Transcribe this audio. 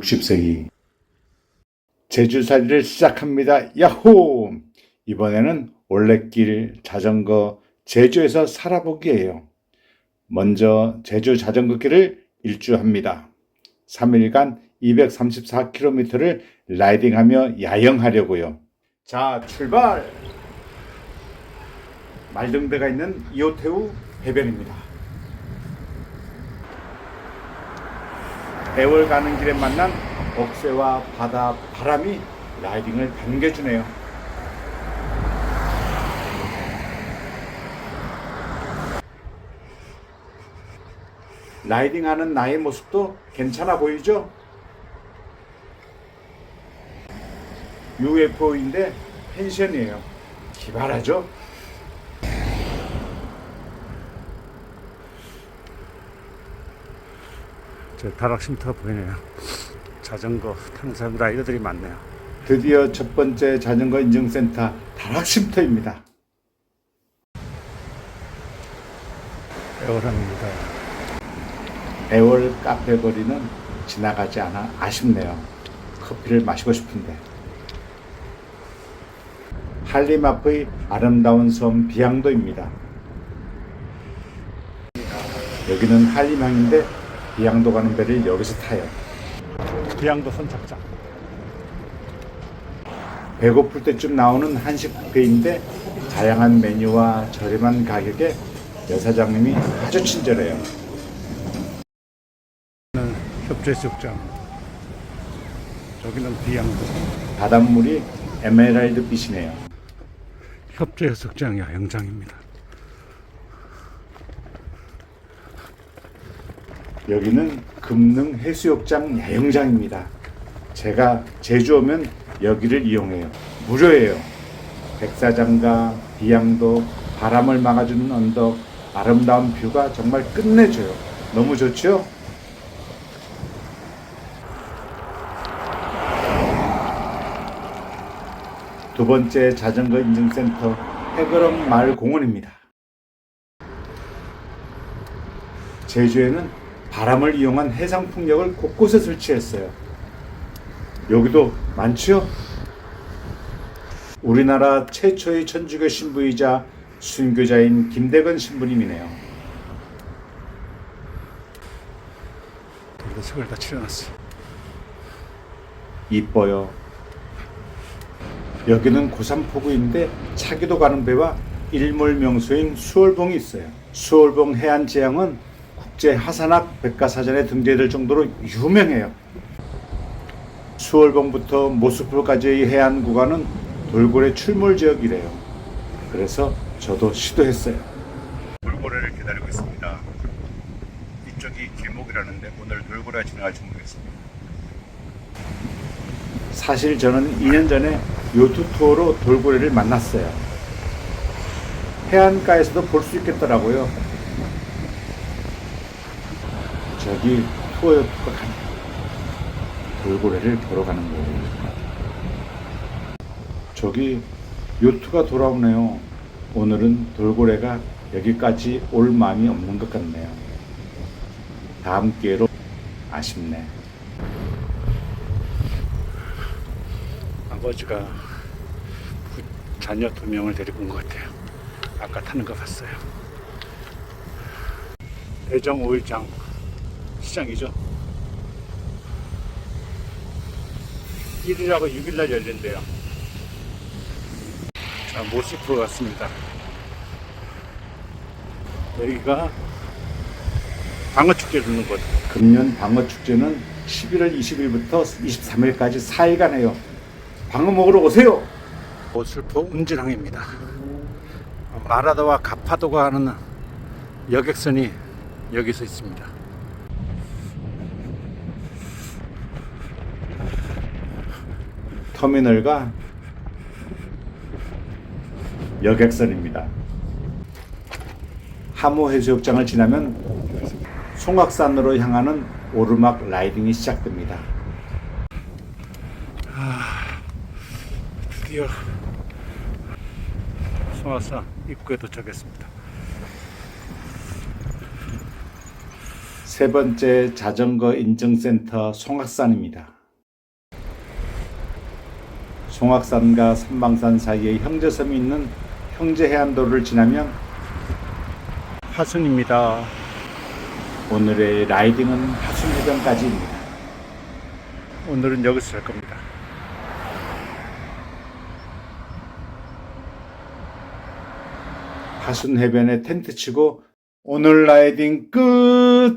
60세기 제주살이를 시작합니다. 야호! 이번에는 올레길 자전거 제주에서 살아보기예요. 먼저 제주 자전거길을 일주합니다. 3일간 234km를 라이딩하며 야영하려고요. 자, 출발! 말등배가 있는 이호태우 해변입니다. 애월 가는 길에 만난 억새와 바다 바람이 라이딩을 반겨주네요. 라이딩하는 나의 모습도 괜찮아 보이죠? UFO인데 펜션이에요. 기발하죠? 저 다락쉼터 보이네요. 자전거 타는 사람 라이더들이 많네요. 드디어 첫 번째 자전거 인증센터 다락쉼터입니다. 애월항입니다. 애월 카페 거리는 지나가지 않아 아쉽네요. 커피를 마시고 싶은데. 한림 앞의 아름다운 섬 비양도입니다. 여기는 한림항인데 비양도 가는 배를 여기서 타요. 비양도 선착장. 배고플 때쯤 나오는 한식 뷔페인데 다양한 메뉴와 저렴한 가격에 여사장님이 아주 친절해요. 는 협재수욕장. 저기는 비양도. 바닷물이 에메랄드 빛이네요. 협재해수욕장 야영장입니다. 여기는 금능 해수욕장 야영장입니다. 제가 제주 오면 여기를 이용해요. 무료예요. 백사장과 비양도, 바람을 막아주는 언덕, 아름다운 뷰가 정말 끝내줘요. 너무 좋죠? 두 번째 자전거 인증센터 해그럼 마을 공원입니다. 제주에는 바람을 이용한 해상 풍력을 곳곳에 설치했어요. 여기도 많죠? 우리나라 최초의 천주교 신부이자 순교자인 김대건 신부님이네요. 색을 다 칠해놨어. 이뻐요. 여기는 고산포구인데 차기도 가는 배와 일몰 명소인 수월봉이 있어요. 수월봉 해안 지향은 국제 하산학 백과사전에 등재될 정도로 유명해요. 수월봉부터 모스풀까지의 해안 구간은 돌고래 출몰 지역이래요. 그래서 저도 시도했어요. 돌고래를 기다리고 있습니다. 이쪽이 길목이라는데 오늘 돌고래가 지나갈지 모르겠습니다. 사실 저는 2년 전에 요트 투어로 돌고래를 만났어요. 해안가에서도 볼 수 있겠더라고요. 저기 요트가 가네. 돌고래를 보러 가는 거예요. 저기 요트가 돌아오네요. 오늘은 돌고래가 여기까지 올 마음이 없는 것 같네요. 다음 기회로 아쉽네. 아버지가 부- 자녀 두 명을 데리고 온 것 같아요. 아까 타는 거 봤어요. 대정 5일장 시장이죠. 1일하고 6일날 열린대요. 자, 모스프로 갔습니다. 여기가 방어축제 주는 곳. 금년 방어 축제는 11월 20일부터 23일까지 4일간 해요. 방어 먹으러 오세요. 오슬포 운진항입니다. 마라도와 가파도가 하는 여객선이 여기서 있습니다. 터미널과 여객선입니다. 하모 해수욕장을 지나면 송악산으로 향하는 오르막 라이딩이 시작됩니다. 드디어 송화산 입구에 도착했습니다. 세 번째 자전거 인증센터 송악산입니다. 송악산과 삼방산 사이에 형제섬이 있는 형제해안도로를 지나면 하순입니다. 오늘의 라이딩은 하순해변까지입니다. 오늘은 여기서 잘 겁니다. 하순해변에 텐트 치고 오늘 라이딩 끝!